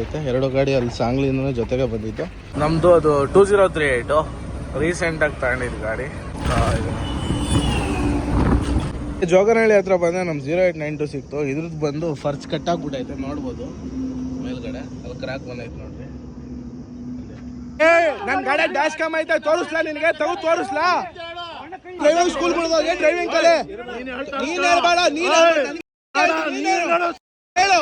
ಐತೆ ಎರಡು ಗಾಡಿ ಅಲ್ಲಿ ಸಾಂಗ್ಲಿಂದ ಜೊತೆಗೆ ಬಂದಿತ್ತು ನಮ್ದು ಅದು two zero three eight recent ಆಗಿ ತಗೊಂಡಿದ್ದು ಗಾಡಿ. ಜೋಗನಹಳ್ಳಿ ಹತ್ರ ಬಂದ್ರೆ ನಮ್ ಜೀರೋ ಏಟ್ ನೈನ್ ಟು ಸಿಕ್ತು. ಇದ್ರದ್ದು ಬಂದು ಫರ್ಚ್ ಕಟ್ಟಾಗ್ಬಿಟ್ಟೈತೆ ನೋಡ್ಬೋದು. ಮೇಲ್ಗಡೆ. ಅಲ್ಲಿ ಕ್ರಾಕ್ ಬಂದೈತೆ ನೋಡ್ರಿ. ನನ್ ಗಾಡಿ ಡ್ಯಾಶ್ ಕಮ್ ಐತೆ ತೋರಿಸ್ಲಾ ನಿನಗೆ? ತಗೋ ತೋರಿಸ್ಲಾ? ಡ್ರೈವಿಂಗ್ ಸ್ಕೂಲ್ ಬಿಡ್ಬೋದು ಡ್ರೈವಿಂಗ್ ಕಲೆ ನೀನ್ ಹೇಳ್ಬೇಡ ನೀನ್ ಹೇಳ್ಬೇಡ, ನೀನ್ ಹೇಳು.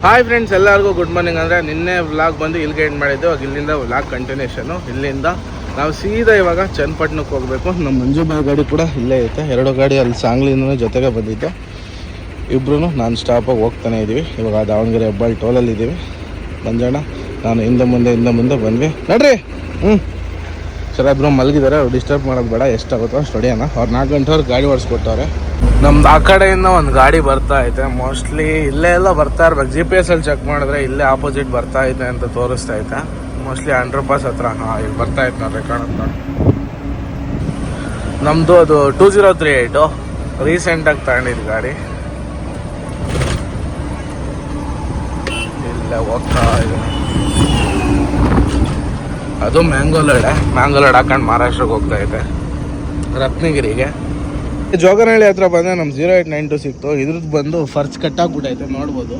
ಹಾಯ್ ಫ್ರೆಂಡ್ಸ್ ಎಲ್ಲರಿಗೂ ಗುಡ್ ಮಾರ್ನಿಂಗ್ ಅಂದರೆ ನಿನ್ನೆ ವ್ಲಾಗ್ ಬಂದು ಇಲ್ಲಿಗೆ ಎಂಡ್ ಮಾಡಿದ್ದು. ಇಲ್ಲಿಂದ ವ್ಲಾಗ್ ಕಂಟಿನ್ಯೂಷನು ಇಲ್ಲಿಂದ ನಾವು ಸೀದಾ ಇವಾಗ ಚನ್ನಪಟ್ಟಣಕ್ಕೆ ಹೋಗಬೇಕು. ನಮ್ಮ ಮಂಜು ಬಾಯಿ ಗಾಡಿ ಕೂಡ ಇಲ್ಲೇ ಐತೆ. ಎರಡು ಗಾಡಿ ಅಲ್ಲಿ ಸಾಂಗ್ಲಿಂದ ಜೊತೆಗೆ ಬಂದಿದ್ದು. ಇಬ್ಬರೂ ನಾನು ಸ್ಟಾಪಾಗಿ ಹೋಗ್ತಾನೆ ಇದ್ದೀವಿ ಇವಾಗ ದಾವಣಗೆರೆ ಹೆಬ್ಬಾಳ್ ಟೋಲಲ್ಲಿ ಇದ್ದೀವಿ ನಾನು ಹಿಂದೆ ಮುಂದೆ ಹಿಂದೆ ಮುಂದೆ ಬಂದ್ವಿ. ನಡ್ರಿ! ಹ್ಞೂ ಸರ್ ಇಬ್ರು ಮಲಗಿದ್ದಾರೆ ಅವ್ರು ಡಿಸ್ಟರ್ಬ್ ಮಾಡೋದು ಬೇಡ ಎಷ್ಟಾಗುತ್ತೋ ಅಷ್ಟು ಹೊಡಿಯೋಣ ಅವ್ರು ನಾಲ್ಕು ಗಂಟೆವ್ರು ಗಾಡಿ ಓಡಿಸ್ಕೊಟ್ಟವ್ರೆ ನಮ್ದು ಆ ಕಡೆಯಿಂದ ಒಂದು ಗಾಡಿ ಬರ್ತಾ ಐತೆ. ಮೋಸ್ಟ್ಲಿ ಇಲ್ಲೇ ಎಲ್ಲ ಬರ್ತಾ ಇರ್ಬೇಕು. ಜಿ ಪಿ ಎಸ್ ಅಲ್ಲಿ ಚೆಕ್ ಮಾಡಿದ್ರೆ ಇಲ್ಲೇ ಆಪೋಸಿಟ್ ಬರ್ತಾ ಐತೆ ಅಂತ ತೋರಿಸ್ತಾ ಐತೆ. ಮೋಸ್ಟ್ಲಿ ಅಂಡರ್ ಪಾಸ್ ಹತ್ರ. ಹಾಂ, ಇಲ್ಲಿ ಬರ್ತಾ ಐತೆ ನೋಡ್ರಿ, ಕಾಣುತ್ತೆ ನಮ್ಮದು ಅದು ಟೂ ಜೀರೋ ತ್ರೀ ಏಯ್ಟು ರೀಸೆಂಟಾಗಿ ತಗೊಂಡಿದ್ದು ಗಾಡಿ. ಇಲ್ಲೇ ಹೋಗ್ತಾ ಇದೆ. ಅದು ಮ್ಯಾಂಗೋಲೋಡೆ ಮ್ಯಾಂಗೋಲೋಡ್ ಹಾಕೊಂಡು ಮಹಾರಾಷ್ಟ್ರಕ್ಕೆ ಹೋಗ್ತಾ ಇದೆ. ರತ್ನಗಿರಿಗೆ. ಜೋಗನಹಳ್ಳಿ ಹತ್ರ ಬಂದ್ರೆ ನಮ್ಮ ಜೀರೋ ಏಯ್ಟ್ ನೈನ್ ಟು ಸಿಕ್ತು. ಇದ್ರದ್ದು ಬಂದು ಫರ್ಚ್ ಕಟ್ಟಾಗ್ಬಿಟ್ಟೈತೆ ನೋಡ್ಬೋದು.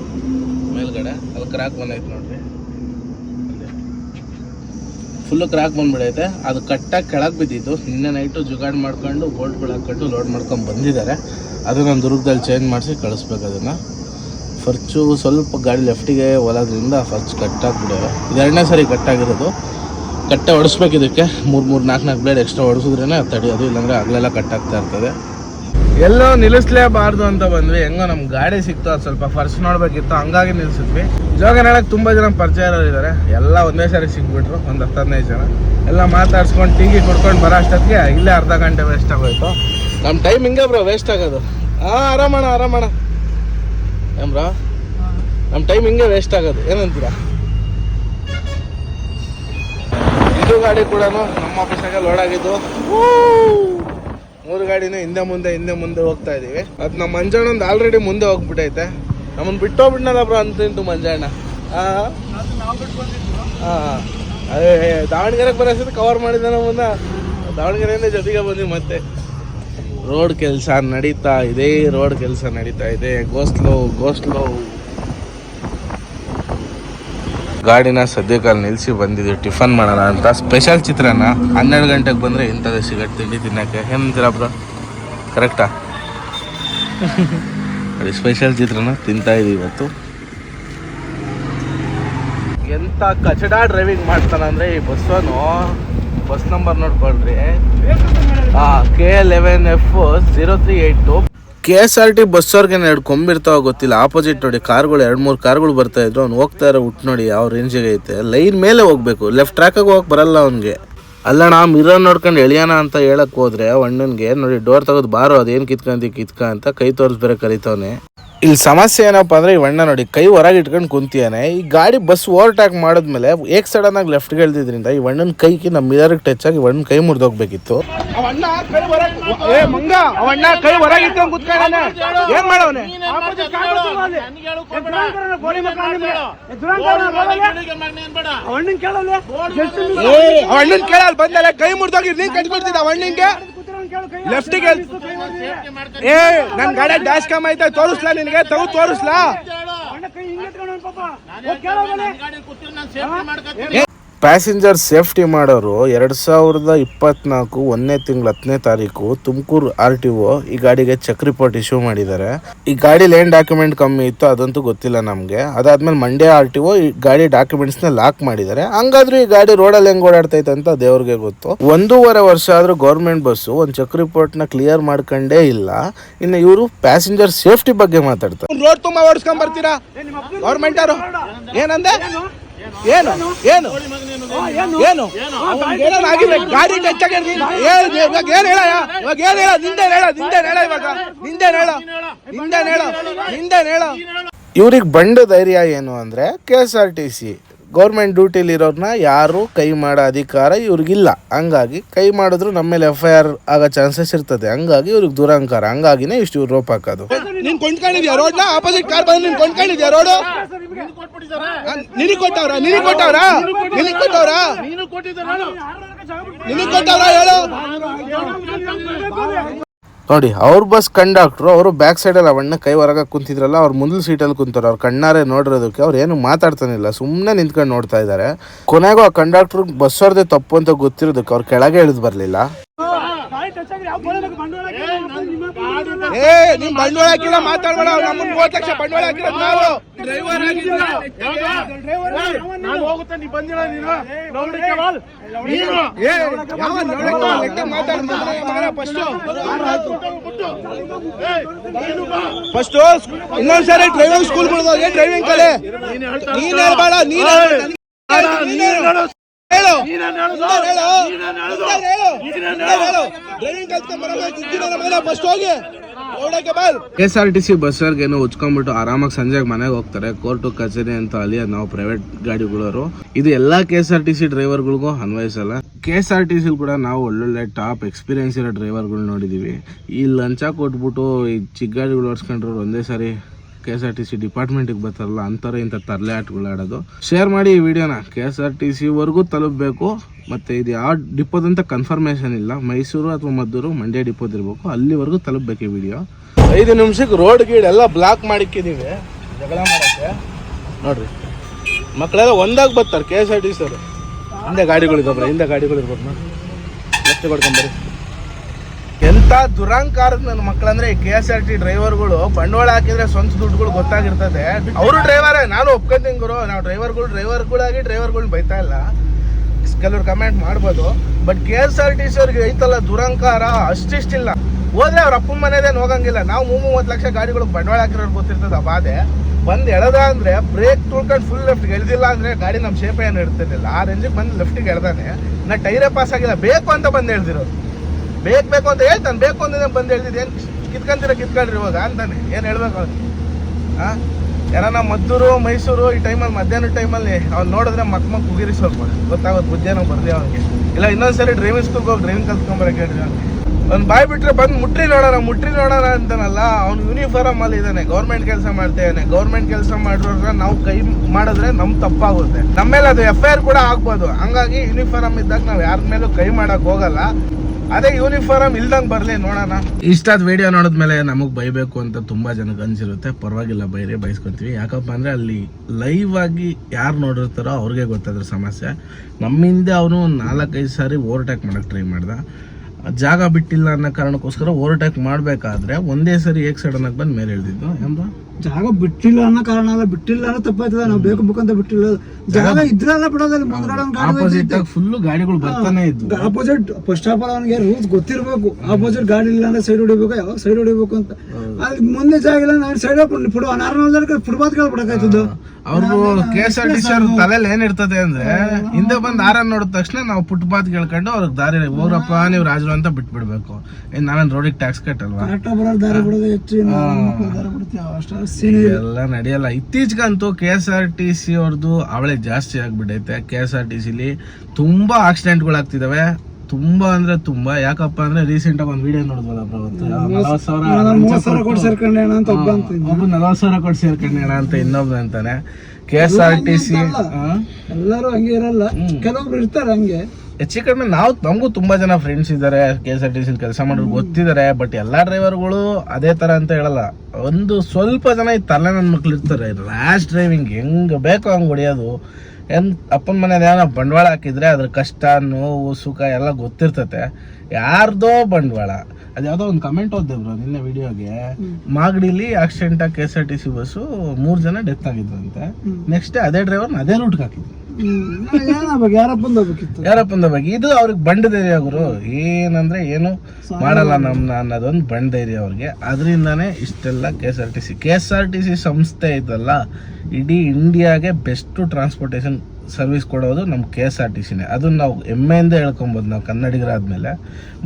ಮೇಲ್ಗಡೆ. ಅಲ್ಲಿ ಕ್ರಾಕ್ ಬಂದೈತೆ ನೋಡ್ರಿ. ಫುಲ್ಲು ಕ್ರಾಕ್ ಬಂದ್ಬಿಡೈತೆ. ಅದು ಕಟ್ಟಾಗಿ ಕೆಳಗೆ ಬಿದ್ದಿತ್ತು ನಿನ್ನೆ ನೈಟು ಜುಗಾಡ್ ಮಾಡ್ಕೊಂಡು ಬೋಲ್ಟ್ಗಳು ಹಾಕ್ಕೊಂಡು ಲೋಡ್ ಮಾಡ್ಕೊಂಡು ಬಂದಿದ್ದಾರೆ. ಅದು ನಾನು ದುರ್ಗದಲ್ಲಿ ಚೇಂಜ್ ಮಾಡಿಸಿ ಕಳಿಸ್ಬೇಕು ಅದನ್ನು. ಫರ್ಚು ಸ್ವಲ್ಪ ಗಾಡಿ ಲೆಫ್ಟಿಗೆ ಒಲೋದ್ರಿಂದ ಫರ್ಚ್ ಕಟ್ಟಾಗ್ಬಿಟ್ಟಿವೆ ಇದು ಎರಡನೇ ಸರಿ ಕಟ್ಟಾಗಿರೋದು. ಕಟ್ಟೆ ಹೊಡಿಸ್ಬೇಕು ಇದಕ್ಕೆ. ಮೂರು ಮೂರು, ನಾಲ್ಕು ನಾಲ್ಕು ಬ್ಲೇಡ್ ಎಕ್ಸ್ಟ್ರಾ ಹೊಡಿಸಿದ್ರೇ ತಡೆಯೋದು ಇಲ್ಲಾಂದರೆ ಕಟ್ ಕಟ್ಟಾಗ್ತಾ ಇರ್ತದೆ. ಎಲ್ಲೋ ನಿಲ್ಲಿಸ್ಲೇಬಾರ್ದು ಅಂತ ಬಂದ್ವಿ. ಹೆಂಗೋ ನಮ್ಮ ಗಾಡಿ ಸಿಕ್ತು. ಅದು ಸ್ವಲ್ಪ ಫರ್ಸ್ಟ್ ನೋಡ್ಬೇಕಿತ್ತು. ಹಂಗಾಗಿ ನಿಲ್ಸಿದ್ವಿ. ಜೋಗನಹಳ್ಳಿಗೆ ತುಂಬಾ ಜನ ಪರಿಚಯ ಇರೋರಿದ್ದಾರೆ ಎಲ್ಲ ಒಂದೇ ಸಾರಿ ಸಿಕ್ಬಿಟ್ರು. ಒಂದು ಹತ್ತು, ಹದಿನೈದು ಜನ. ಎಲ್ಲ ಮಾತಾಡ್ಸ್ಕೊಂಡು ಟೀಗಿ ಕೊಡ್ಕೊಂಡು ಬರೋ ಅಷ್ಟೊತ್ತಿಗೆ ಇಲ್ಲೇ ಅರ್ಧ ಗಂಟೆ ವೇಸ್ಟ್ ಆಗೋಯ್ತು. ನಮ್ಮ ಟೈಮ್ ಹಿಂಗೆ ಬ್ರೋ ವೇಸ್ಟ್ ಆಗೋದು. ಹಾಂ ಆರಾಮಣ ಆರಾಮಣ ಏನ್ ಬ್ರೋ ನಮ್ಮ ಟೈಮ್ ಹಿಂಗೆ ವೇಸ್ಟ್ ಆಗೋದು. ಏನಂತೀರಾ? ಇದು ಗಾಡಿ ಕೂಡ ನಮ್ಮ ಆಫೀಸಾಗ ಲೋಡ್ ಆಗಿದ್ದು. ಮೂರು ಗಾಡಿನ ಹಿಂದೆ ಮುಂದೆ ಹಿಂದೆ ಮುಂದೆ ಹೋಗ್ತಾ ಇದೀವಿ. ಅದು ನಮ್ಮ ಮಂಜಣ್ಣಂದು ಆಲ್ರೆಡಿ ಮುಂದೆ ಹೋಗ್ಬಿಟ್ಟೈತೆ. ನಮ್ಮನ್ನ ಬಿಟ್ಟೋಗ್ಬಿಟ್ನಲ್ಲ ಬ್ರೋ ಅಂತ ಇಂಟು ಮಂಜಣ್ಣ. ಆ, ಅದೇ ದಾವಣಗೆರೆಗೆ ಬರೋಸತಿ ಕವರ್ ಮಾಡಿದ ನಮ್ಮನ್ನ ದಾವಣಗೆರೆಯಿಂದ ಜೊತೆಗೆ ಬಂದ್ವಿ ಮತ್ತೆ. ರೋಡ್ ಕೆಲಸ ನಡೀತಾ ಇದೆ ರೋಡ್ ಕೆಲಸ ನಡೀತಾ ಇದೆ. ಗೋಸ್ಲೋ ಗೋಸ್ಲೋ ಗಾಡಿನ ಸದ್ಯಕಾಲ ನಿಲ್ಲಿಸಿ ಬಂದಿದ್ವಿ ಟಿಫನ್ ಮಾಡೋಣ ಅಂತ. ಸ್ಪೆಷಲ್ ಚಿತ್ರಾನ್ನ, ಹನ್ನೆರಡು ಗಂಟೆಗೆ ಬಂದರೆ ಇಂಥದ್ದೇ ಸಿಗತ್ತೆ ತಿಂಡಿ ತಿನ್ನೋಕ್ಕೆ. ಏನಂತೀರ ಬ್ರೋ? ಕರೆಕ್ಟಾ ಅದೇ ಸ್ಪೆಷಲ್ ಚಿತ್ರಾನ್ನ ತಿಂತಾ ಇದೀವಿ ಇವತ್ತು. ಎಂತ ಕಚಡ ಡ್ರೈವಿಂಗ್ ಮಾಡ್ತಾನ ಅಂದ್ರೆ ಈ ಬಸ್ಸನ್ನು bus number ನೋಡ್ಕೊಳ್ರಿ. K eleven F zero three eight two K S R T bus ಅವ್ರಿಗೆ ಎರಡು ಕೊಂಬಿರ್ತಾವ ಗೊತ್ತಿಲ್ಲ. ಆಪೋಸಿಟ್ ನೋಡಿ ಕಾರ್ಗಳು, ಎರಡು ಮೂರು ಕಾರ್ಗಳು ಬರ್ತಾ ಇದ್ರು. ಅವ್ನು ಹೋಗ್ತಾ ಇರೋ ಹುಟ್ಟು ನೋಡಿ ಯಾವ ರೇಂಜಿಗೆ ಐತೆ. ಲೈನ್ ಮೇಲೆ ಹೋಗ್ಬೇಕು. ಲೆಫ್ಟ್ ಟ್ರ್ಯಾಕಾಗ ಹೋಗಕ್ ಬರಲ್ಲ ಅವ್ನಿಗೆ. ಅಲ್ಲಣ್ಣ ಮಿರರ್ ನೋಡ್ಕೊಂಡು ಎಳಿಯೋಣ ಅಂತ ಹೇಳಕ್ ಹೋದ್ರೆ, ಅಣ್ಣನಿಗೆ ನೋಡಿ ಡೋರ್ ತೆಗೆದು ಬಾರೋ, ಅದೇನು ಕಿತ್ಕೊಂಡಿ ಕಿತ್ಕ ಅಂತ ಕೈ ತೋರಿಸ್ಬೇರೆ ಕರಿತವನೆ. ಇಲ್ಲಿ ಸಮಸ್ಯೆ ಏನಪ್ಪ ಅಂದ್ರೆ ಈ ಅಣ್ಣ ನೋಡಿ ಕೈ ಹೊರಗೆ ಇಟ್ಕೊಂಡು ಕುಂತಿಯಾನೆ. ಈ ಗಾಡಿ ಬಸ್ ಓವರ್ಟೇಕ್ ಮಾಡಿದ್ಮೇಲೆ ಏಕ್ ಸಡನ್ ಆಗಿ ಲೆಫ್ಟ್ ಹೇಳ್ದಿದ್ರಿಂದ ಈ ಅಣ್ಣನ ಕೈಗೆ ನಮ್ಮ ಮಿರರ್ಗೆ ಟಚ್ ಆಗಿ ಅಣ್ಣನ ಕೈ ಮುರಿದೋಗ್ಬೇಕಿತ್ತು ಅವಣ್ಣ ಕೈ ಹೊರಗೆ ಏ ಮಂಗ ಅವಣ್ಣ ಕೈ ಹೊರಗೆ ಇಟ್ಕೊಂಡು ಕುತ್ಕೊಂಡಾನೆ. ಏನ್ ಮಾಡವನೆ ಏ ಅಣ್ಣನ್ ಕೇಳಲ್ಲ? ಬಂದಲ್ಲ ಕೈ ಮುರಿದೋಗಿ ನೀನ್ ಕಟ್ಬಿಡ್ತಿದ್ದ ಅಣ್ಣಂಗೆ ಲೆಫ್ಟಿಗೆ ಏ ನನ್ ಗಾಡಿ ಡ್ಯಾಶ್ ಕಮ್ ಐತೆ ತೋರಿಸ್ಲಾ ನಿನಗೆ? ತಗೋ ತೋರಿಸ್ಲಾ? ಪ್ಯಾಸೆಂಜರ್ ಸೇಫ್ಟಿ ಮಾಡೋರು ಎರಡು ಸಾವಿರದ ಇಪ್ಪತ್ನಾಲ್ಕು ಒಂದನೇ ತಿಂಗಳು ಹತ್ತನೇ ತಾರೀಕು ತುಮಕೂರು ಆರ್ ಟಿ ಒ ಈ ಗಾಡಿಗೆ ಚೆಕ್ ರಿಪೋರ್ಟ್ ಇಶ್ಯೂ ಮಾಡಿದ್ದಾರೆ. ಈ ಗಾಡಿ ಲೇನ್ ಡಾಕ್ಯುಮೆಂಟ್ ಕಮ್ಮಿ ಇತ್ತು ಅದಂತೂ ಗೊತ್ತಿಲ್ಲ ನಮಗೆ. ಅದಾದ್ಮೇಲೆ ಮಂಡ್ಯ ಆರ್ ಟಿ ಒ ಈ ಗಾಡಿ ಡಾಕ್ಯುಮೆಂಟ್ಸ್ನ ಲಾಕ್ ಮಾಡಿದ್ದಾರೆ. ಹಂಗಾದ್ರೂ ಈ ಗಾಡಿ ರೋಡಲ್ಲಿ ಹೆಂಗೆ ಓಡಾಡ್ತೈತೆ ಅಂತ ದೇವ್ರಿಗೆ ಗೊತ್ತು. ಒಂದೂವರೆ ವರ್ಷ ಆದರೂ ಗೌರ್ಮೆಂಟ್ ಬಸ್ಸು ಒಂದು ಚೆಕ್ ರಿಪೋರ್ಟ್ನ ಕ್ಲಿಯರ್ ಮಾಡ್ಕೊಂಡೇ ಇಲ್ಲ. ಇನ್ನು ಇವರು ಪ್ಯಾಸೆಂಜರ್ ಸೇಫ್ಟಿ ಬಗ್ಗೆ ಮಾತಾಡ್ತಾರೆ. ರೋಡ್ ತುಂಬ ಓಡಿಸ್ಕೊಂಡ್ ಬರ್ತೀರಾ? ಗೌರ್ಮೆಂಟ್ ಏನಂದೆ? ಏನು? ಏನು? ಏನು? ಏನು? ಏನಾದ್ರು ಆಗಿದೆ ಗಾಡಿ ಟಚ್ ಆಗಿ ಏನ್ ಇವಾಗ ಏನ್ ಹೇಳ? ಇವಾಗ ಏನ್ ಹೇಳ? ನಿಂದೆ ಹೇಳ ನಿಂದೆ ಹೇಳ ಇವಾಗ. ನಿಂದೆ ಹೇಳ. ನಿಂದೆ ಹೇಳ. ನಿಂದೆ ಹೇಳ. ಇವ್ರಿಗೆ ಬಂಡ ಧೈರ್ಯ ಏನು ಅಂದ್ರೆ K S R T C government ಡ್ಯೂಟಿಲಿ ಇರೋರ್ನ ಯಾರು ಕೈ ಮಾಡೋ ಅಧಿಕಾರ ಇವ್ರಿಗಿಲ್ಲ. ಹಂಗಾಗಿ ಕೈ ಮಾಡಿದ್ರು ನಮ್ಮ ಮೇಲೆ ಎಫ್ ಐ ಆರ್ ಆಗೋ ಚಾನ್ಸಸ್ ಇರ್ತದೆ. ಹಂಗಾಗಿ ಇವ್ರಿಗೆ ದುರಂಕಾರ. ಹಂಗಾಗಿನೇ ಇಷ್ಟು ಇವ್ರು ರೋಪ್ ಹಾಕೋದು. ನೀನ್ ಕೊಂಡ್ಕೊಂಡಿದ್ಯಾ? ರೋಡ್ನ ಆಪೋಸಿಟ್ ಕಾರ್ ಬಂದು ನೀನ್ ಕೊಂಡ್ಕೊಂಡಿದ್ಯಾ? ರೋಡ್? ನಿನಗ್ ಕೊಟ್ಟವ್ರ ನಿನಗ್ ಕೊಟ್ಟವ್ರ ನಿನಗ್ ಕೊಟ್ಟವ್ರ ನಿನಗ್ ಕೊಟ್ಟವ್ರ ಹೇಳು ನೋಡಿ ಅವ್ರ ಬಸ್ ಕಂಡಕ್ಟ್ರು ಅವರು ಬ್ಯಾಕ್ ಸೈಡಲ್ಲಿ ಅವಣ್ಣ ಕೈ ಹೊರಗೆ ಕುಂತಿದ್ರಲ್ಲ ಅವ್ರು ಮುಂದಿನ ಸೀಟಲ್ಲಿ ಕುಂತಾರೆ ಅವ್ರು ಕಣ್ಣಾರೆ ನೋಡಿರೋದಕ್ಕೆ ಅವ್ರು ಏನು ಮಾತಾಡ್ತಾನಿಲ್ಲ ಸುಮ್ಮನೆ ನಿಂತ್ಕೊಂಡು ನೋಡ್ತಾ ಇದ್ದಾರೆ ಕೊನೆಗೂ ಆ ಕಂಡಕ್ಟ್ರ್ ಬಸ್ ಅವ್ರದೇ ತಪ್ಪು ಅಂತ ಗೊತ್ತಿರೋದಕ್ಕೆ ಅವ್ರು ಕೆಳಗೆ ಇಳಿದು ಬರಲಿಲ್ಲ ಏ ನಿಮ್ ಬಂಡವಾಳ ಹಾಕಿಲ್ಲ ಮಾತಾಡ್ಬೇಡ ನಮ್ಮನ್ ಮೂವತ್ತು ಲಕ್ಷ ಬಂಡವಾಳ ಹಾಕಿರೋದು ನಾವು. ಡ್ರೈವರ್ ನಾನು ಹೋಗುತ್ತೆ? ನೀ ಬಂದಿಲ್ಲ ನೀನು? ನೋಡ್ಲಿಕ್ಕೆ ಬಾಲ್. ನೀನು? ಏ ಯಾವ ನೋಡಕ್ಕೆ ಲೆಕ್ಕ ಮಾತಾಡ್ತಾರೆ ಫಸ್ಟ್ ಫಸ್ಟ್ ಇನ್ನೊಂದ್ಸರಿ ಡ್ರೈವಿಂಗ್ ಸ್ಕೂಲ್ ಹೋಗಿ ಡ್ರೈವಿಂಗ್ ಕಲೆ. ನೀನ್ ಹೇಳ್ಬೇಡ ನೀನ್ ಹೇಳ್ಬೇಡ. ನೀನ್ ಹೇಳು. ಎಸ್ ಆರ್ ಟಿ ಸಿ ಬಸ್ಸರ್ಗೇನು ಉಚ್ಕೊಂಡ್ಬಿಟ್ಟು ಆರಾಮಾಗಿ ಸಂಜೆಗೆ ಮನೆಗೆ ಹೋಗ್ತಾರೆ. ಕೋರ್ಟು ಕಚೇರಿ ಅಂತ ಅಲ್ಲಿ ನಾವು ಪ್ರೈವೇಟ್ ಗಾಡಿಗಳವರು. ಇದು ಎಲ್ಲ K S R T C ಡ್ರೈವರ್ಗಳಿಗೂ ಅನ್ವಯಿಸಲ್ಲ. K S R T C ಕೂಡ ನಾವು ಒಳ್ಳೊಳ್ಳೆ ಟಾಪ್ ಎಕ್ಸ್ಪೀರಿಯನ್ಸ್ ಇರೋ ಡ್ರೈವರ್ಗಳು ನೋಡಿದೀವಿ. ಈ ಲಂಚ ಕೊಟ್ಬಿಟ್ಟು ಈ ಚಿಕ್ಕ ಗಾಡಿಗಳು ಓಡಿಸ್ಕೊಂಡ್ರು ಒಂದೇ ಸಾರಿ K S R T C ಡಿಪಾರ್ಟ್ಮೆಂಟಿಗೆ ಬರ್ತಾರಲ್ಲ ಅಂತಾರೆ ಇಂಥ ತರಲೆ ಆಟಗಳು ಆಡೋದು. ಶೇರ್ ಮಾಡಿ ಈ ವಿಡಿಯೋನ ಕೆ ಎಸ್ ಆರ್ ಟಿ ಸಿವರೆಗೂ ತಲುಪಬೇಕು. ಮತ್ತು ಇದು ಯಾವ ಡಿಪೋದಂತ ಕನ್ಫರ್ಮೇಷನ್ ಇಲ್ಲ. ಮೈಸೂರು ಅಥವಾ ಮದ್ದೂರು, ಮಂಡ್ಯ ಡಿಪೋದ್ ಇರಬೇಕು. ಅಲ್ಲಿವರೆಗೂ ತಲುಪಬೇಕು ಈ ವಿಡಿಯೋ ಐದು ನಿಮಿಷಕ್ಕೆ ರೋಡ್ ಗೀಡ್ ಎಲ್ಲ ಬ್ಲಾಕ್ ಮಾಡಿಕ್ಕಿದ್ದೀವಿ ಜಗಳ ಮಾಡೋಕ್ಕೆ. ನೋಡ್ರಿ. ಮಕ್ಕಳೆಲ್ಲ ಒಂದಾಗಿ ಬರ್ತಾರೆ K S R T C ಅವರು. ಹಿಂದೆ ಗಾಡಿಗಳು ಇದಾವೆ ಹಿಂದೆ ಗಾಡಿಗಳು ಇರ್ಬೋದು ಲೆಫ್ಟ್ ಕೊಡ್ಕೊಂಬರಿ ಎಂತ ದುರಂಕಾರ ನನ್ನ ಮಕ್ಕಳಂದ್ರೆ ಕೆ ಎಸ್ ಆರ್ ಟಿ ಡ್ರೈವರ್ಗಳು ಬಂಡವಾಳ ಹಾಕಿದ್ರೆ ಸ್ವಂತ ದುಡ್ಡುಗಳು ಗೊತ್ತಾಗಿರ್ತದೆ. ಅವರು ಡ್ರೈವರೇ ನಾನು ಒಪ್ಕೊಂತೀನಿ ಗುರು. ನಾವು ಡ್ರೈವರ್ಗಳು ಡ್ರೈವರ್ಗಳಾಗಿ ಡ್ರೈವರ್ಗಳು ಬೈತಾ ಇಲ್ಲ. ಕೆಲವ್ರು ಕಮೆಂಟ್ ಮಾಡ್ಬೋದು. But K S R T C ಅವ್ರಿಗೆ ಐತಲ್ಲ ದುರಂಕಾರ? ಅಷ್ಟಿಷ್ಟಿಲ್ಲ. ಹೋದ್ರೆ ಅವ್ರ ಅಪ್ಪನ ಮನೆದೇನು ಹೋಗಂಗಿಲ್ಲ. ನಾವು ಮೂ ಮೂವತ್ತು ಲಕ್ಷ ಗಾಡಿಗಳು ಬಂಡವಾಳ ಹಾಕಿರೋರು ಗೊತ್ತಿರ್ತದೆ ಆ ಬಾಧೆ. ಬಂದ್ ಎಳೆದ ಅಂದರೆ ಬ್ರೇಕ್ ತುಳ್ಕೊಂಡು ಫುಲ್ ಲೆಫ್ಟ್ಗೆ ಎಳ್ದಿಲ್ಲ ಅಂದ್ರೆ ಗಾಡಿ ನಮ್ಮ ಶೇಪ್ ಏನು ಇಡ್ತಿರ್ಲಿಲ್ಲ. ಆ ರೇಂಜಿಗೆ ಬಂದು ಲೆಫ್ಟಿಗೆ ಎಳ್ದಾನೆ. ನಾ ಟೈರೇ ಪಾಸ್ ಆಗಿಲ್ಲ. ಬೇಕು ಅಂತ ಬಂದು ಎಳ್ದಿರೋದು. ಬೇಕು ಬೇಕು ಅಂತ ಹೇಳ್ತಾನೆ. ಬೇಕು ಅಂತ ಬಂದು ಹೇಳ್ತಿದ್ದೆ, ಏನು ಕಿತ್ಕೊಂತೀರ ಕಿತ್ಕೊಂಡ್ರಿ ಇವಾಗ ಅಂತಾನೆ. ಏನು ಹೇಳ್ಬೇಕು ಅವ್ನಿಗೆ ಹಾಂ ಯಾರನ್ನ ಮದ್ದೂರು, ಮೈಸೂರು ಈ ಟೈಮಲ್ಲಿ ಮಧ್ಯಾಹ್ನ ಟೈಮಲ್ಲಿ ಅವ್ನು ನೋಡಿದ್ರೆ ಮಕ್ ಮಕ್ ಉಗಿರಿ ಸ್ವಲ್ಪ ಗೊತ್ತಾಗೋದು ಬುದ್ಧಿನೋ ಬರ್ಲಿ ಅವನಿಗೆ. ಇಲ್ಲ, ಇನ್ನೊಂದ್ಸರಿ ಡ್ರೈವಿಂಗ್ ಸ್ಕೂಲ್ಗೆ ಹೋಗಿ ಡ್ರೈವಿಂಗ್ ಕಲ್ತ್ಕೊಂಬರಕ್ಕೆ ಹೇಳ್ರಿ ಅವ್ನು ಬಾಯ್ ಬಿಟ್ರೆ ಬಂದು ಮುಟ್ರಿ ನೋಡೋಣ ಮುಟ್ರಿ ನೋಡೋಣ ಅಂತಾನಲ್ಲ, ಅವ್ನು ಯೂನಿಫಾರ್ಮ್ ಅಲ್ಲಿ ಇದ್ದಾನೆ ಗೌರ್ಮೆಂಟ್ ಕೆಲಸ ಮಾಡ್ತೇನೆ ಗೌರ್ಮೆಂಟ್ ಕೆಲಸ ಮಾಡಿರೋದ್ರ ನಾವು ಕೈ ಮಾಡಿದ್ರೆ ನಮ್ ತಪ್ಪಾಗುತ್ತೆ. ನಮ್ಮ ಮೇಲೆ ಅದು ಎಫ್ ಐ ಆರ್ ಕೂಡ ಆಗ್ಬೋದು. ಹಂಗಾಗಿ ಯೂನಿಫಾರ್ಮ್ ಇದ್ದಾಗ ನಾವು ಯಾರ ಮೇಲೂ ಕೈ ಮಾಡಕ್ ಹೋಗಲ್ಲ. ಅದೇ ಯೂನಿಫಾರ್ಮ್ ಇಲ್ದಂಗ್ ಬರ್ಲಿ, ನೋಡೋಣ. ಇಷ್ಟಾದ ವಿಡಿಯೋ ನೋಡಿದ್ಮೇಲೆ ನಮಗ್ ಬೈಬೇಕು ಅಂತ ತುಂಬಾ ಜನಕ್ಕೆ ಅನ್ಸಿರುತ್ತೆ. ಪರವಾಗಿಲ್ಲ, ಬೈರೆ, ಬೈಸ್ಕೊಂತೀವಿ. ಯಾಕಪ್ಪ ಅಂದ್ರೆ ಅಲ್ಲಿ ಲೈವ್ ಆಗಿ ಯಾರು ನೋಡಿರ್ತಾರೋ ಅವ್ರಿಗೆ ಗೊತ್ತಾದ್ರ ಸಮಸ್ಯೆ. ನಮ್ಮಿಂದ ಅವನು ನಾಲ್ಕೈದು ಸಾರಿ ಓವರ್ಟೇಕ್ ಮಾಡಕ್ ಟ್ರೈ ಮಾಡ್ದ. ಜಾಗ ಬಿಟ್ಟಿಲ್ಲ ಅನ್ನೋ ಕಾರಣಕ್ಕೋಸ್ಕರ ಓವರ್ಟೇಕ್ ಮಾಡಬೇಕಾದ್ರೆ ಒಂದೇ ಸರಿ ಏಕ್ ಸಡನ್ ಆಗಿ ಬಂದು ಮೇಲೆ ಇಳ್ದಿದ್ದು ಎಂಬ? ಜಾಗ ಬಿಟ್ಟಿಲ್ಲ ಅನ್ನೋ ಕಾರಣ ಅಲ್ಲ ಬಿಟ್ಟಿಲ್ಲ ಅನ್ನೋ ತಪ್ಪಾಯ್ತದ ನಾವು ಬೇಕು ಬೇಕಂತ ಬಿಟ್ಟಿಲ್ಲ. ಜಾಗ ಇದ್ರಲ್ಲ ಬಿಡೋದಲ್ಲಿ ಮುಂದ್ಗಡೆ ಫುಲ್ ಗಾಡಿಗಳು ಬರ್ತಾನೆ ಇದ್ದು ಆಪೋಸಿಟ್ ಫಸ್ಟ್ ಆಫ್ ಆಲ್ ಅವನಿಗೆ ರೂಲ್ಸ್ ಗೊತ್ತಿರ್ಬೇಕು. ಆಪೋಸಿಟ್ ಗಾಡಿ ಇಲ್ಲ ಅಂದ್ರೆ ಸೈಡ್ ಹೊಡಿಬೇಕು ಯಾವ ಸೈಡ್ ಹೊಡಿಬೇಕು ಅಂತ. ಅಲ್ಲಿ ಮುಂದೆ ಜಾಗ ಇಲ್ಲ ನಾನು ಸೈಡ್ ಫುಡ್ ನಾರ್ಮಲ್ ಫುಟ್ಪಾತ್ಗಳು ಬಿಡಕಾಯ್ತದ್ದು ಅವ್ರು K S R T C ಅವ್ರ ತಲೆಯಲ್ಲಿ ಏನಿರ್ತದೆ ಅಂದ್ರೆ ಹಿಂದೆ ಬಂದ್ ಆರನ್ ನೋಡಿದ ತಕ್ಷಣ ನಾವು ಫುಟ್ಪಾತ್ ಕೇಳ್ಕೊಂಡು ಅವ್ರಿಗೆ ದಾರಿ ಹೋಗ್ರಪ್ಪ ನೀವು ರಾಜರು ಅಂತ ಬಿಟ್ಬಿಡ್ಬೇಕು. ಏನ್ ನಾವೇನ್ ರೋಡಿಗೆ ಟ್ಯಾಕ್ಸ್ ಕಟ್ಟಲ್ವಾ? ಹೆಚ್ಚು ಎಲ್ಲ ನಡೆಯಲ್ಲ. ಇತ್ತೀಚೆಗಂತೂ K S R T C ಅವ್ರದ್ದು ಅವಳೆ ಜಾಸ್ತಿ ಆಗ್ಬಿಟ್ಟೈತೆ. ಕೆ ಎಸ್ ಆರ್ ಟಿ ಸಿಲಿ ತುಂಬಾ ಆಕ್ಸಿಡೆಂಟ್ಗಳಾಗ್ತಿದಾವೆ. ತುಂಬಾ ಅಂದ್ರೆ ತುಂಬಾ. ಯಾಕಪ್ಪ ಅಂದ್ರೆ ರೀಸೆಂಟ್ ಆಗಿ ಒಂದು ವಿಡಿಯೋ ನೋಡಿದ್ವಲ್ಲ ಒಬ್ಬ ನಲವತ್ತು ಸಾವಿರ ಕೊಟ್ಟು ಸೇರ್ಕೊಂಡೇಣ ಅಂತ ಇನ್ನೊಬ್ರು ಅಂತಾನೆ. K S R T C ಎಲ್ಲರೂ ಹಂಗೆ ಇರಲ್ಲ. ಕೆಲವೊಬ್ರು ಇರ್ತಾರೆ ಹಂಗೆ. ಹೆಚ್ಚು ಕಡಿಮೆ ನಾವು ನಮಗೂ ತುಂಬಾ ಜನ ಫ್ರೆಂಡ್ಸ್ ಇದ್ದಾರೆ ಕೆ ಎಸ್ ಆರ್ ಟಿ ಸಿಲಿ ಕೆಲಸ ಮಾಡೋರು ಗೊತ್ತಿದ್ದಾರೆ ಬಟ್ ಎಲ್ಲಾ ಡ್ರೈವರ್ಗಳು ಅದೇ ತರ ಅಂತ ಹೇಳಲ್ಲ. ಒಂದು ಸ್ವಲ್ಪ ಜನ ಈ ತಲೆ ನನ್ನ ಮಕ್ಳು ಇರ್ತಾರೆ ರ್ಯಾಶ್ ಡ್ರೈವಿಂಗ್ ಹೆಂಗೆ ಬೇಕೋ ಹಂಗೆ ಹೊಡಿಯೋದು. ಏನ್ ಅಪ್ಪನ ಮನೇಲಿ ಏನೋ ಬಂಡವಾಳ ಹಾಕಿದ್ರೆ ಅದ್ರ ಕಷ್ಟ ನೋವು ಸುಖ ಎಲ್ಲ ಗೊತ್ತಿರ್ತತೆ. ಯಾರ್ದೋ ಬಂಡವಾಳ. ಅದ್ಯಾವುದೋ ಒಂದು ಕಮೆಂಟ್ ಓದ್ದೆ ಬ್ರೋ ನಿನ್ನೆ ವಿಡಿಯೋಗೆ. ಮಾಗಡಿಲಿ ಆಕ್ಸಿಡೆಂಟ್ ಆಗಿ K S R T C bus ಮೂರು ಜನ ಡೆತ್ ಆಗಿದ್ರಂತೆ. ನೆಕ್ಸ್ಟ್ ಅದೇ ಡ್ರೈವರ್ನ ಅದೇ ರೂಟ್ಗೆ ಹಾಕಿದ್ರು. ಯಾರಪ್ಪಂದ ಬಗ್ಗೆ ಇದು ಅವ್ರಿಗೆ ಬಂಡ ಧೈರ್ಯ ಗುರು. ಏನಂದ್ರೆ ಏನು ಮಾಡಲ್ಲ ನಮ್ನ ಅನ್ನೋದೊಂದು ಬಂಡ ಧೈರ್ಯ ಅವ್ರಿಗೆ. ಅದರಿಂದಾನೇ ಇಷ್ಟೆಲ್ಲ K S R T C K S R T C ಸಂಸ್ಥೆ ಇದಲ್ಲ ಇಡೀ ಇಂಡಿಯಾಗೆ ಬೆಸ್ಟ್ ಟ್ರಾನ್ಸ್ಪೋರ್ಟೇಷನ್ ಸರ್ವಿಸ್ ಕೊಡೋದು ನಮ್ಮ ಕೆ ಎಸ್ ಆರ್ ಟಿ ಸಿನೇ ಅದನ್ನ ನಾವು ಹೆಮ್ಮೆಯಿಂದ ಹೇಳ್ಕೊಬೋದು ನಾವು ಕನ್ನಡಿಗರಾದ್ಮೇಲೆ.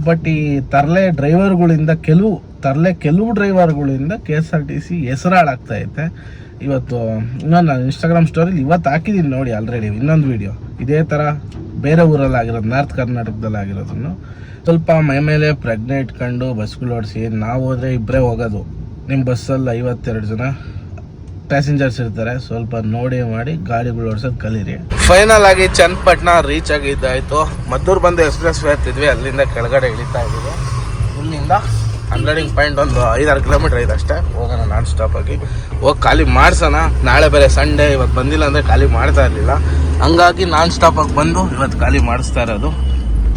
ಬಟ್ ಈ ತರಲೆ ಡ್ರೈವರ್ಗಳಿಂದ ಕೆಲವು ತರಲೆ ಕೆಲವು ಡ್ರೈವರ್ಗಳಿಂದ K S R T C ಹೆಸರಾಳಾಗ್ತಾ ಐತೆ. ಇವತ್ತು, ಇನ್ನೊಂದು ನಾನು ಇನ್ಸ್ಟಾಗ್ರಾಮ್ ಸ್ಟೋರಿಲಿ ಇವತ್ತು ಹಾಕಿದ್ದೀನಿ ನೋಡಿ ಆಲ್ರೆಡಿ ಇನ್ನೊಂದು ವಿಡಿಯೋ ಇದೇ ಥರ ಬೇರೆ ಊರಲ್ಲಿ ಆಗಿರೋದು ನಾರ್ತ್ ಕರ್ನಾಟಕದಲ್ಲಿ ಆಗಿರೋದನ್ನು. ಸ್ವಲ್ಪ ಮೈ ಮೇಲೆ ಪ್ರಜ್ಞೆ ಇಟ್ಕೊಂಡು ಬಸ್ಗಳು ಓಡಿಸಿ, ನಾವು ಹೋದರೆ ಇಬ್ಬರೇ ಹೋಗೋದು. ನಿಮ್ಮ ಬಸ್ಸಲ್ಲಿ ಐವತ್ತೆರಡು ಜನ ಪ್ಯಾಸೆಂಜರ್ಸ್ ಇರ್ತಾರೆ, ಸ್ವಲ್ಪ ನೋಡಿ ಮಾಡಿ ಗಾಡಿಗಳು ಓಡಿಸೋದು ಕಲೀರಿ. ಫೈನಲ್ ಆಗಿ ಚನ್ನಪಟ್ಟಣ ರೀಚ್ ಆಗಿದ್ದಾಯಿತು. ಮದ್ದೂರು ಬಂದು ಎಕ್ಸ್ಪ್ರೆಸ್ ವೇ ಹತ್ತಿದ್ವಿ, ಅಲ್ಲಿಂದ ಕೆಳಗಡೆ ಇಳಿತಾ ಇದ್ದೀವಿ. ಇಲ್ಲಿಂದ ಅನ್ಲೋಡಿಂಗ್ ಪಾಯಿಂಟ್ ಒಂದು ಐದಾರು ಕಿಲೋಮೀಟರ್ ಇದೆ ಅಷ್ಟೇ. ಹೋಗೋಣ ನಾನ್ ಸ್ಟಾಪ್ ಆಗಿ. ಹೋಗಿ ಖಾಲಿ ಮಾಡ್ಸೋಣ. ನಾಳೆ ಬೇರೆ ಸಂಡೇ ಇವತ್ತು ಬಂದಿಲ್ಲ ಅಂದರೆ ಖಾಲಿ ಮಾಡ್ತಾ ಇರಲಿಲ್ಲ. ಹಂಗಾಗಿ ನಾನ್ ಸ್ಟಾಪ್ ಆಗಿ ಬಂದು ಇವತ್ತು ಖಾಲಿ ಮಾಡಿಸ್ತಾ ಇರೋದು.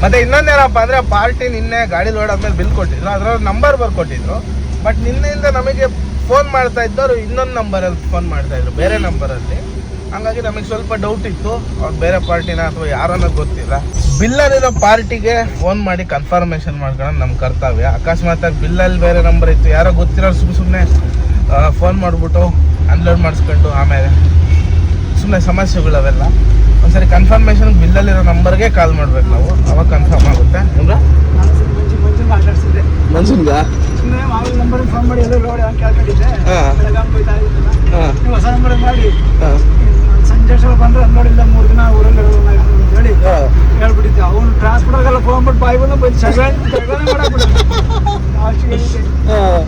ಮತ್ತೆ ಇನ್ನೊಂದೇನಪ್ಪ ಅಂದರೆ ಪಾರ್ಟಿ ನಿನ್ನೆ ಗಾಡಿ ಲೋಡ್ ಆದ್ಮೇಲೆ ಬಿಲ್ ಕೊಟ್ಟಿದ್ರು. ಅದರ ನಂಬರ್ ಬರ್ಕೊಟ್ಟಿದ್ರು. ಬಟ್ ನಿನ್ನೆಯಿಂದ ನಮಗೆ ಫೋನ್ ಮಾಡ್ತಾ ಇದ್ದವರು ಇನ್ನೊಂದು ನಂಬರಲ್ಲಿ ಫೋನ್ ಮಾಡ್ತಾ ಇದ್ರು. ಬೇರೆ ನಂಬರಲ್ಲಿ ಹಂಗಾಗಿ ನಮಗೆ ಸ್ವಲ್ಪ ಡೌಟ್ ಇತ್ತು. ಅವ್ರು ಬೇರೆ ಪಾರ್ಟಿನ ಅಥವಾ ಯಾರು ಅನ್ನೋದು ಗೊತ್ತಿಲ್ಲ. ಬಿಲ್ಲಲ್ಲಿರೋ ಪಾರ್ಟಿಗೆ ಫೋನ್ ಮಾಡಿ ಕನ್ಫರ್ಮೇಷನ್ ಮಾಡ್ಕೊಳ್ಳೋದು ನಮ್ಮ ಕರ್ತವ್ಯ. ಅಕಸ್ಮಾತಾಗಿ ಬಿಲ್ಲಲ್ಲಿ ಬೇರೆ ನಂಬರ್ ಇತ್ತು. ಯಾರೋ ಗೊತ್ತಿರೋರು ಸುಮ್ಮನೆ ಸುಮ್ಮನೆ ಫೋನ್ ಮಾಡಿಬಿಟ್ಟು ಅನ್ಲೋಡ್ ಮಾಡಿಸ್ಕೊಂಡು ಆಮೇಲೆ ಸುಮ್ಮನೆ ಸಮಸ್ಯೆಗಳವೆಲ್ಲ. ಒಂದ್ಸರಿ ಕನ್ಫರ್ಮೇಷನ್ ಬಿಲ್ಲಲ್ಲಿರೋ ನಂಬರ್ಗೆ ಕಾಲ್ ಮಾಡ್ಬೇಕು ನಾವು. ಅವಾಗ ಕನ್ಫರ್ಮ್ ಆಗುತ್ತೆ. ಮನ್ಸನ್ಗ ಸುಮ್ಮನೆ ಮಾಮೂಲಿ ನಂಬರ್ ಫೋನ್ ಮಾಡಿ ಎಲ್ಲ ರೋಡ್ ಹಂಗೆ ಕೇಳ್ಕೊಂಡಿದ್ದೆ ಹಾ. ಬೆಳಗಾಂ ಹೋಯ್ತಾ ಇದ್ದಿಲ್ಲ ಹಾಂ ನೀವು ಹೊಸ ನಂಬರ್ ಮಾಡಿ ಸಂಜೆ ಅಷ್ಟೊಳ ಬಂದ್ರೆ ನೋಡಿಲ್ಲ ಮೂರು ದಿನ ಊರಲ್ಲಿ ಇರೋದು ಅಂತ ಹೇಳಿ ಹೇಳ್ಬಿಟ್ಟಿದ್ದೆ ಅವ್ನು ಟ್ರಾನ್ಸ್ಪೋರ್ಟ್ ಆಗಲ್ಲ ಫೋನ್ ಬಿಟ್ಟು ಬಾಯಿ ಬಂದು ಮಾಡಾಕ್ಬಿಟ್ಟು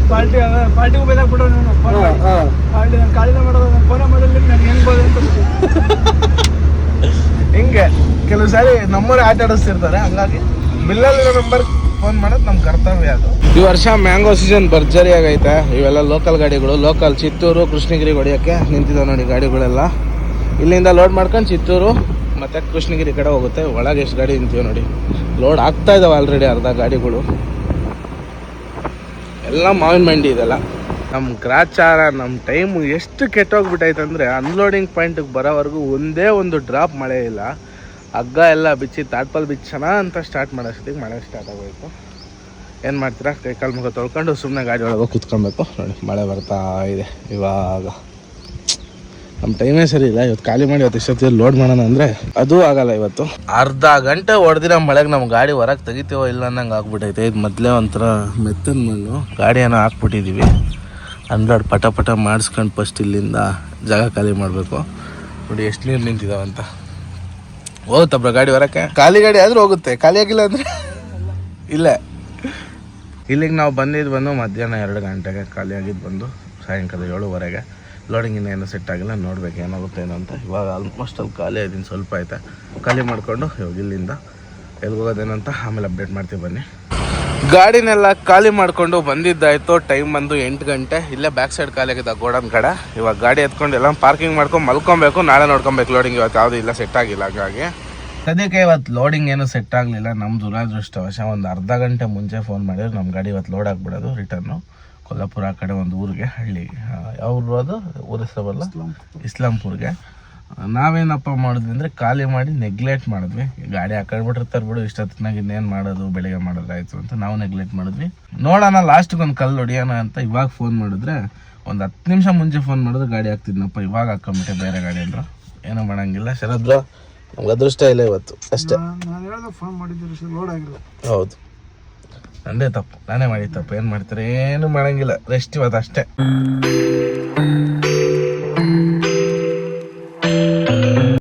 ಪಾರ್ಟಿ ಪಾರ್ಟಿಗೂ ಬೈದಾಕ್ಬಿಟ್ಟು ನೀನು ಫೋನ್ ಮಾಡಿ ಪಾರ್ಟಿ ನಾನು ಕಾಳಿನ ಮಾಡೋದು ನಾನು ಫೋನೇ ಮಾಡಿಲ್ಲ ನಾನು ಹೆಂಗ್ ಬೋದು ಅಂತ ಬಿಟ್ಟು. ಹಿಂಗೆ ಕೆಲವು ಸಾರಿ ನಮ್ಮೂರೇ ಆಟ ಆಡಿಸ್ತಿರ್ತಾರೆ ಹಂಗಾಗಿ ಬಿಲ್ಲಲ್ಲಿರೋ ನಂಬರ್ ಫೋನ್ ಮಾಡೋದು ನಮ್ಮ ಕರ್ತವ್ಯ ಅದು. ಈ ವರ್ಷ ಮ್ಯಾಂಗೋ ಸೀಸನ್ ಭರ್ಜರಿ ಆಗೈತೆ. ಇವೆಲ್ಲ ಲೋಕಲ್ ಗಾಡಿಗಳು ಲೋಕಲ್ ಚಿತ್ತೂರು ಕೃಷ್ಣಗಿರಿ ಹೊಡಿಯೋಕ್ಕೆ ನಿಂತಿದ್ದಾವೆ ನೋಡಿ ಗಾಡಿಗಳೆಲ್ಲ. ಇಲ್ಲಿಂದ ಲೋಡ್ ಮಾಡ್ಕೊಂಡು ಚಿತ್ತೂರು ಮತ್ತು ಕೃಷ್ಣಗಿರಿ ಕಡೆ ಹೋಗುತ್ತೆ. ಒಳಗೆ ಎಷ್ಟು ಗಾಡಿ ನಿಂತೀವಿ ನೋಡಿ. ಲೋಡ್ ಆಗ್ತಾ ಇದಾವೆ ಆಲ್ರೆಡಿ ಅರ್ಧ ಗಾಡಿಗಳು. ಎಲ್ಲ ಮಾವಿನ ಮಂಡಿ ಇದೆಲ್ಲ. ನಮ್ಮ ಗ್ರಾಚಾರ ನಮ್ಮ ಟೈಮ್ ಎಷ್ಟು ಕೆಟ್ಟೋಗ್ಬಿಟ್ಟೈತೆ ಅಂದರೆ ಅನ್ಲೋಡಿಂಗ್ ಪಾಯಿಂಟಿಗೆ ಬರೋವರೆಗೂ ಒಂದೇ ಒಂದು ಡ್ರಾಪ್ ಮಳೆ ಇಲ್ಲ. ಹಗ್ಗ ಎಲ್ಲ ಬಿಚ್ಚಿ, ತಾಟ್ಪಲ್ ಬಿಚ್ಚಣ ಅಂತ ಸ್ಟಾರ್ಟ್ ಮಾಡೋಷ್ಟೊತ್ತಿಗೆ ಮಳೆ ಸ್ಟಾರ್ಟ್ ಆಗೋಯ್ತು. ಏನು ಮಾಡ್ತೀರಾ? ಕೈ ಕಾಲು ಮುಖ ತೊಳ್ಕೊಂಡು ಸುಮ್ಮನೆ ಗಾಡಿ ಒಳಗೆ ಕುತ್ಕೊಬೇಕು. ನೋಡಿ, ಮಳೆ ಬರ್ತಾ ಇದೆ ಇವಾಗ. ನಮ್ಮ ಟೈಮೇ ಸರಿ ಇಲ್ಲ ಇವತ್ತು ಖಾಲಿ ಮಾಡಿ ಇವತ್ತು ಇಷ್ಟೊತ್ತಿಗೆ ಲೋಡ್ ಮಾಡೋಣ ಅಂದರೆ ಅದು ಆಗಲ್ಲ ಇವತ್ತು. ಅರ್ಧ ಗಂಟೆ ಹೊಡೆದಿರೋ ಮಳೆಗೆ ನಮ್ಮ ಗಾಡಿ ಹೊರಗೆ ತೆಗಿತೀವೋ ಇಲ್ಲ ಅನ್ನಂಗೆ ಆಗ್ಬಿಟ್ಟೈತೆ ಇದು ಮೊದಲೇ ಒಂಥರ ಮೆತ್ತನ ಮಣ್ಣು. ಗಾಡಿಯನ್ನು ಹಾಕ್ಬಿಟ್ಟಿದ್ದೀವಿ ಅನ್ಲೋಡ್ ಪಟ ಪಟ ಮಾಡಿಸ್ಕೊಂಡು ಫಸ್ಟ್ ಇಲ್ಲಿಂದ ಜಾಗ ಖಾಲಿ ಮಾಡಬೇಕು. ನೋಡಿ ಎಷ್ಟು ನೀರು ನಿಂತಿದಾವಂತ. ಹೋಗುತ್ತಬ್ರ ಗಾಡಿ ಹೊರಕ್ಕೆ? ಖಾಲಿ ಗಾಡಿ ಆದರೂ ಹೋಗುತ್ತೆ. ಖಾಲಿ ಆಗಿಲ್ಲ ಅಂದರೆ ಇಲ್ಲೇ. ಇಲ್ಲಿಗೆ ನಾವು ಬಂದಿದ್ದು ಬಂದು ಮಧ್ಯಾಹ್ನ ಎರಡು ಗಂಟೆಗೆ ಖಾಲಿ ಆಗಿದ್ದು ಬಂದು ಸಾಯಂಕಾಲ ಏಳುವರೆಗೆ. ಲೋಡಿಂಗ್ ಇನ್ನೇನು ಸೆಟ್ ಆಗಿಲ್ಲ, ನೋಡ್ಬೇಕು ಏನಾಗುತ್ತೆ ಏನೋ ಅಂತ. ಇವಾಗ ಆಲ್ಮೋಸ್ಟ್ ಅಲ್ಲಿ ಖಾಲಿ ಆಯ್ತೀನಿ ಸ್ವಲ್ಪ ಆಯ್ತಾ. ಖಾಲಿ ಮಾಡಿಕೊಂಡು ಇವಾಗ ಇಲ್ಲಿಂದ ಎಲ್ಲಿ ಹೋಗೋದೇನಂತ ಆಮೇಲೆ ಅಪ್ಡೇಟ್ ಮಾಡ್ತೀವಿ ಬನ್ನಿ. ಗಾಡಿನೆಲ್ಲ ಖಾಲಿ ಮಾಡಿಕೊಂಡು ಬಂದಿದ್ದಾಯ್ತು. ಟೈಮ್ ಬಂದು ಎಂಟು ಗಂಟೆ. ಇಲ್ಲೇ ಬ್ಯಾಕ್ ಸೈಡ್ ಖಾಲಿ ಆಗಿದೆ ಗೋಡನ್ ಕಡೆ. ಇವಾಗ ಗಾಡಿ ಎತ್ಕೊಂಡು ಎಲ್ಲ ಪಾರ್ಕಿಂಗ್ ಮಾಡ್ಕೊಂಡು ಮಲ್ಕೊಬೇಕು, ನಾಳೆ ನೋಡ್ಕೊಬೇಕು ಲೋಡಿಂಗ್ ಇವತ್ತು ಯಾವುದು ಇಲ್ಲ ಸೆಟ್ ಆಗಿಲ್ಲ ಹಾಗಾಗಿ. ಸದ್ಯಕ್ಕೆ ಇವತ್ತು ಲೋಡಿಂಗ್ ಏನು ಸೆಟ್ ಆಗಲಿಲ್ಲ. ನಮ್ಮ ದುರಾದೃಷ್ಟವಶ ಒಂದು ಅರ್ಧ ಗಂಟೆ ಮುಂಚೆ ಫೋನ್ ಮಾಡಿದ್ರೆ. ನಮ್ಮ ಗಾಡಿ ಇವತ್ತು ಲೋಡ್ ಆಗಿಬಿಡೋದು ರಿಟರ್ನು ಕೊಲ್ಲಾಪುರ ಆ ಕಡೆ ಒಂದು ಊರಿಗೆ ಹಳ್ಳಿ. ಅವರು ಅದು? ಊರ ಹೆಸರಲ್ಲ ಇಸ್ಲಾಂಪುರ್ಗೆ. ನಾವೇನಪ್ಪ ಮಾಡಿದ್ವಿ ಅಂದರೆ ಖಾಲಿ ಮಾಡಿ ನೆಗ್ಲೆಕ್ಟ್ ಮಾಡಿದ್ವಿ. ಗಾಡಿ ಹಾಕೊಂಡ್ಬಿಟ್ಟಿರ್ತಾರೆ ಬಿಡು ಇಷ್ಟೊತ್ತಿನಾಗ ಇನ್ನೇನು ಮಾಡೋದು ಬೆಳಿಗ್ಗೆ ಮಾಡೋದಾಯಿತು ಅಂತ ನಾವು ನೆಗ್ಲೆಕ್ಟ್ ಮಾಡಿದ್ವಿ. ನೋಡೋಣ ಲಾಸ್ಟಿಗೆ ಒಂದು ಕಲ್ಲು ಹೊಡಿಯೋಣ ಅಂತ ಇವಾಗ ಫೋನ್ ಮಾಡಿದ್ರೆ ಒಂದು ಹತ್ತು ನಿಮಿಷ ಮುಂಚೆ ಫೋನ್ ಮಾಡಿದ್ರೆ ಗಾಡಿ ಹಾಕ್ತಿದ್ನಪ್ಪ ಇವಾಗ ಹಾಕೊಂಬಿಟ್ಟೆ ಬೇರೆ ಗಾಡಿ ಅಂದ್ರೆ. ಏನೂ ಮಾಡೋಂಗಿಲ್ಲ. ಶರದ್ರ ನಮ್ಗೆ ಅದೃಷ್ಟ ಇಲ್ಲ ಇವತ್ತು ಅಷ್ಟೇ. ಫೋನ್ ಮಾಡಿದ್ದೆ ಲೋಡ್ ಆಗಿಲ್ಲ ಹೌದು. ನಂದೇ ತಪ್ಪು. ನಾನೇ ಮಾಡಿ ತಪ್ಪು. ಏನು ಮಾಡ್ತಾರೆ? ಏನು ಮಾಡಂಗಿಲ್ಲ. ರೆಸ್ಟ್ ಇವತ್ತು ಅಷ್ಟೇ.